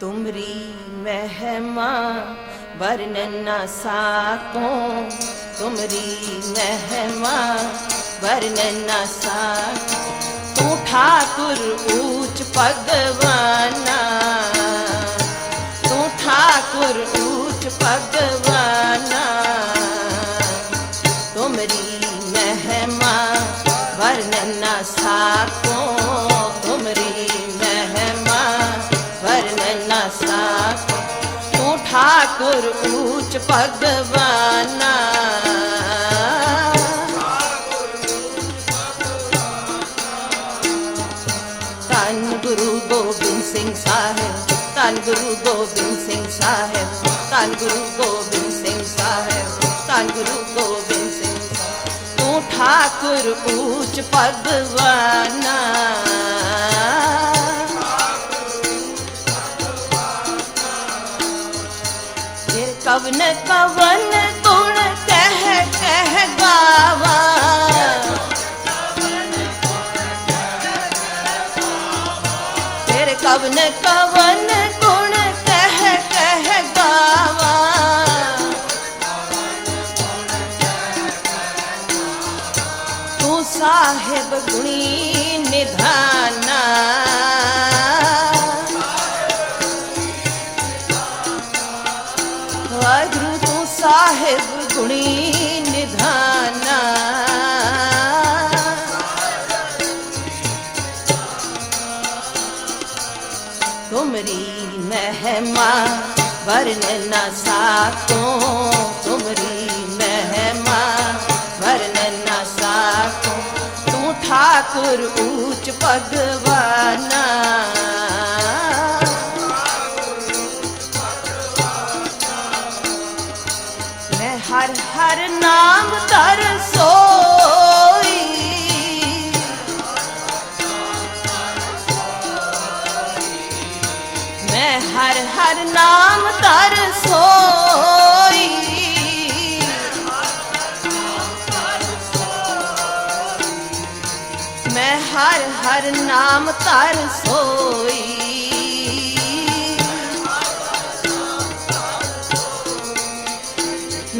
तुमरी महिमा वर्णन न साको तुमरी महिमा वर्णन न साको तू ठाकुर ऊंच भगवाना तू ठाकुर ऊंच भगवाना ਹੋਰ ਊਚ ਭਗਵਾਨਾ। ਧੰਨ ਗੁਰੂ ਗੋਬਿੰਦ ਸਿੰਘ ਸਾਹਿਬ, ਧੰਨ ਗੁਰੂ ਗੋਬਿੰਦ ਸਿੰਘ ਸਾਹਿਬ, ਧੰਨ ਗੁਰੂ ਗੋਬਿੰਦ ਸਿੰਘ ਸਾਹਿਬ, ਧੰਨ ਗੁਰੂ ਗੋਬਿੰਦ ਸਿੰਘ ਤੂੰ ਠਾਕੁਰ ਊਚ ਭਗਵਾਨਾ। ਕਵਨ ਕਵਨ ਗੁਣ ਕਹਿ ਕਹਿ ਗਾਵਾ। ਤੇਰੇ ਕਵਨ ਕਵਨ ਗੁਣ ਕਹਿ ਕਹਿ ਗਾਵਾ। ਤੂੰ ਸਾਹਿਬ ਗੁਣੀ ਨਿਧਾਨਾ। ਤੁਮਰੀ ਮਹਿਮਾ ਵਰਨ ਨਾ ਸਾਕੋ ਤੁਮਰੀ ਮਹਿਮਾ ਵਰਨ ਨਾ ਸਾਕੋ ਤੂੰ ਠਾਕੁਰ ਊਚ ਭਗਵਾਨਾ ਮੈਂ ਹਰ ਹਰ ਨਾਮ ਤਰਸੋ ਨਾਮ ਧਰ ਸੋਈ। ਮੈਂ ਹਰ ਹਰ ਨਾਮ ਧਰ ਸੋਈ।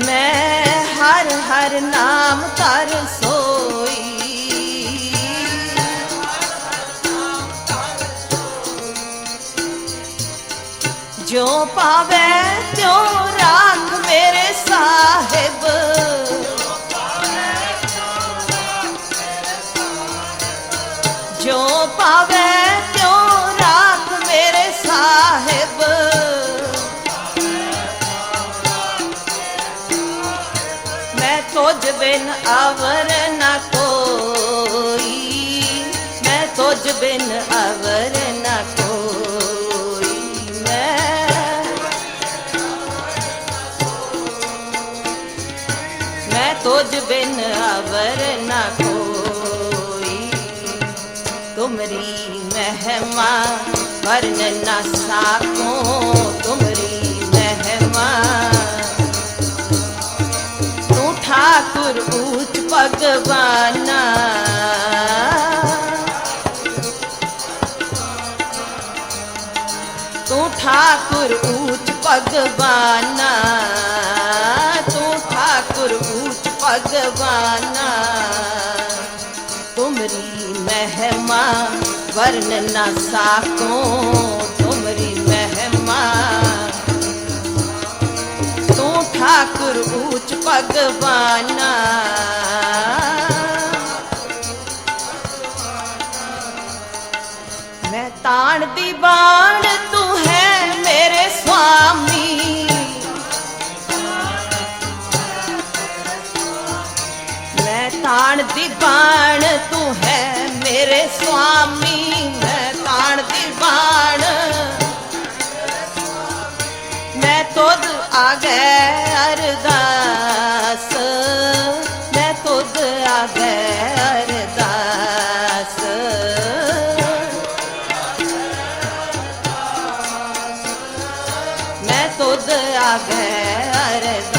ਮੈਂ ਹਰ ਹਰ ਨਾਮ ਧਰ ਜੋ ਪਾਵੇ, ਤਿਉ ਰਾਖ ਮੇਰੇ ਸਾਹਿਬ। ਜੋ ਪਾਵੇ, ਤਿਉ ਰਾਖ ਮੇਰੇ ਸਾਹਿਬ। ਮੈਂ ਤੁਝ ਬਿਨ ਅਵਰ ਨਾ ਕੋਈ, ਮੈਂ ਤੁਝ ਬਿਨ ਅਵਰ ਨਾ ਕੋਈ। ਤੁਝ ਬਿਨ ਅਵਰ ਨਾ ਕੋਈ ਤੁਮਰੀ ਮਹਿਮਾ ਵਰਨ ਨਾ ਸਾਕੋ ਤੁਮਰੀ ਮਹਿਮਾ ਤੂੰ ਠਾਕੁਰ ਊਚ ਭਗਵਾਨਾ ਤੂੰ ਠਾਕੁਰ ਊਚ ਭਗਵਾਨਾ ਤੁਮਰੀ ਮਹਿਮਾ ਵਰਨ ਨਾ ਸਾਕੋ ਤੁਮਰੀ ਮਹਿਮਾ ਤੂੰ ਠਾਕੁਰ ਊਚ ਭਗਵਾਨਾ ਮੈਂ ਤਾਣ ਦੀ ਬਾਣ ਬਾਣ ਤੂੰ ਹੈ ਮੇਰੇ ਸੁਆਮੀ, ਮੈਂ ਤਾਣ ਦੀ ਬਾਣ ਮੈਂ ਤੁਧ ਆ ਗਏ ਅਰਦਾਸ, ਮੈਂ ਤੁਧ ਆ ਗਏ ਅਰਦਾਸ। ਮੈਂ ਤੁਧ ਆ ਗਏ ਅਰਦਾਸ।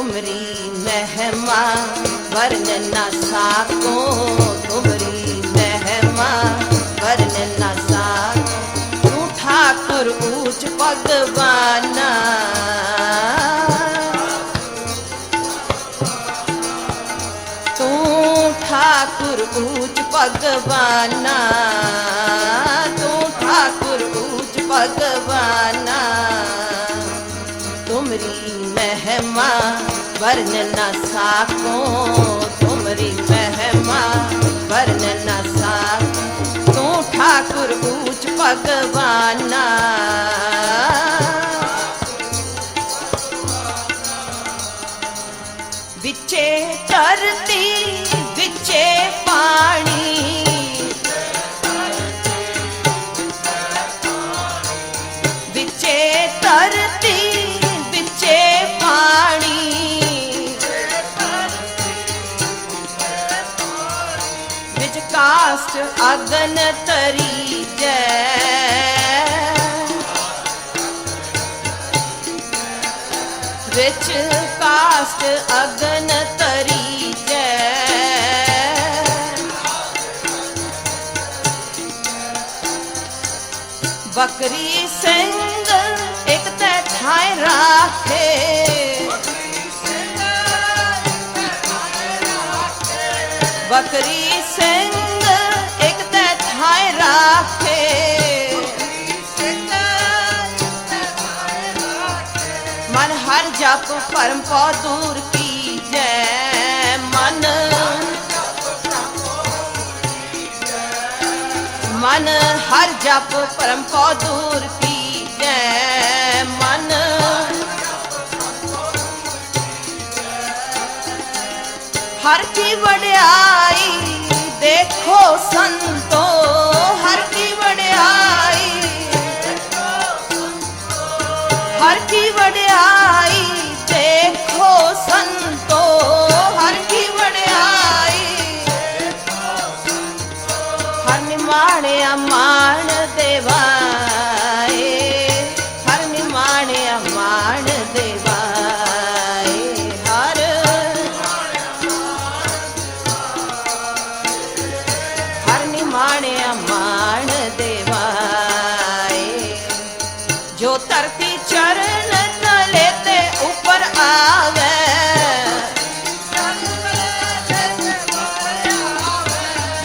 तुमरी महिमा, वर्णन न साको तुमरी महिमा, वर्णन न साको तू ठाकुर ऊंच भगवाना। तू ठाकुर ऊंच भगवाना, तू ठाकुर ऊंच भगवाना। तुमरी महिमा ਵਰਨ ਨਾ ਸਾਕੋ ਤੁਮਰੀ ਮਹਿਮਾ ਵਰਨ ਨਾ ਸਾਕੋ ਤੂੰ ਠਾਕੁਰ ਪੂਜ ਭਗਵਾਨਾ ਕਾਸਟ ਅਗਨ ਤਰੀ ਜੈ। ਵਿੱਚ ਕਾਸਟ ਅਗਨ ਤਰੀ ਜੈ। ਬਕਰੀ ਸਿੰਘ ਇੱਕ ਤੈ ਠਾਇ ਰਾਖੇ। ਬਕਰੀ ਸਿੰਘ ਰਾਖੇ ਮਨ ਹਰ ਜਪ ਪਰਮ ਪਉ ਦੂਰ ਕੀਜੈ। ਮਨ ਮਨ ਹਰ ਜਪ ਪਰਮ ਪਉ ਦੂਰ ਕੀਜੈ। ਮਨ ਹਰ ਕੀ ਵਡਿਆਈ ਦੇਖੋ ਸੰਤੋ। ਹਰ ਕੀ ਵਡਿਆਈ ਦੇਖੋ ਸੰਤੋ ਹਰ ਕੀ ਵਡਿਆਈ ਹਰ ਨਿਮਾਣਿਆ ਮਾਣ ਦੇਵਾ ਜੋ ਧਰਤੀ ਚਰਨ ਤਲੇ ਤੇ ਉੱਪਰ ਆਵੇ।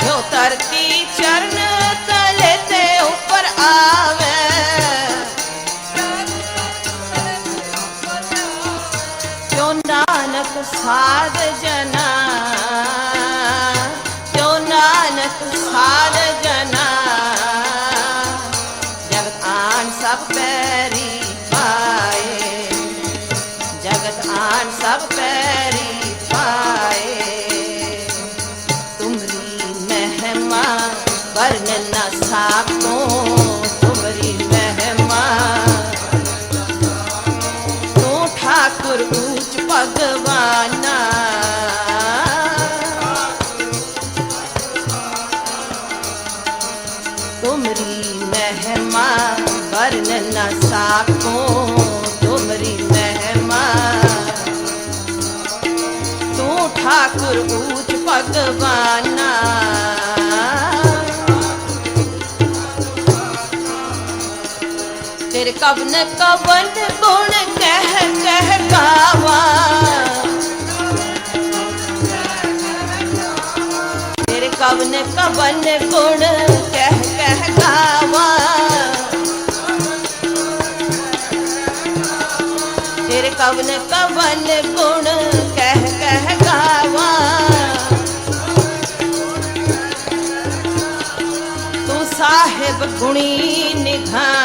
ਜੋ ਧਰਤੀ ਚਰਨ ਤਲੇ ਤੇ ਉੱਪਰ ਆਵੇ। ਜੋ ਨਾਨਕ ਸਾਧ ਜਨਾ ਨਾ ਸਾਕੋ ਤੁਮਰੀ ਮਹਿਮਾ ਤੂੰ ਠਾਕੁਰ ਊਚ ਭਗਵਾਨਾ। ਤੁਮਰੀ ਮਹਿਮਾ ਵਰਨ ਨਾ ਸਾਕੋ ਤੁਮਰੀ ਮਹਿਮਾ ਤੂੰ ਠਾਕੁਰ ਊਚ ਭਗਵਾਨਾ। ਕਵਨ ਕਵਨ ਗੁਣ ਕਹਿ ਕਹਿ ਗਾਵਾ। ਤੇਰੇ ਕਵਨ ਕਵਨ ਗੁਣ ਕਹਿ ਕਹਿ ਗਾਵਾ। ਤੇਰੇ ਕਵਨ ਕਵਨ ਗੁਣ ਕਹਿ ਕਹਿ ਗਾਵਾ। ਤੂੰ ਸਾਹਿਬ ਗੁਣੀ ਨਿਧਾਨਾ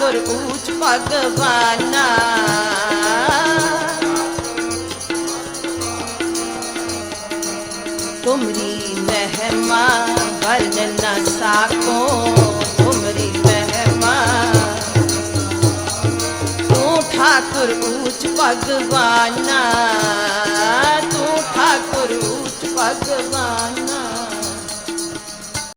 ਠਾਕੁਰ ਊਚ ਭਗਵਾਨਾ। ਤੁਮਰੀ ਮਹਿਮਾ ਵਰਨ ਨਾ ਸਾਕੋ ਤੁਮਰੀ ਮਹਿਮਾ। ਤੂੰ ਠਾਕੁਰ ਊਚ ਭਗਵਾਨਾ, ਤੂੰ ਠਾਕੁਰ ਊਚ ਭਗਵਾਨਾ।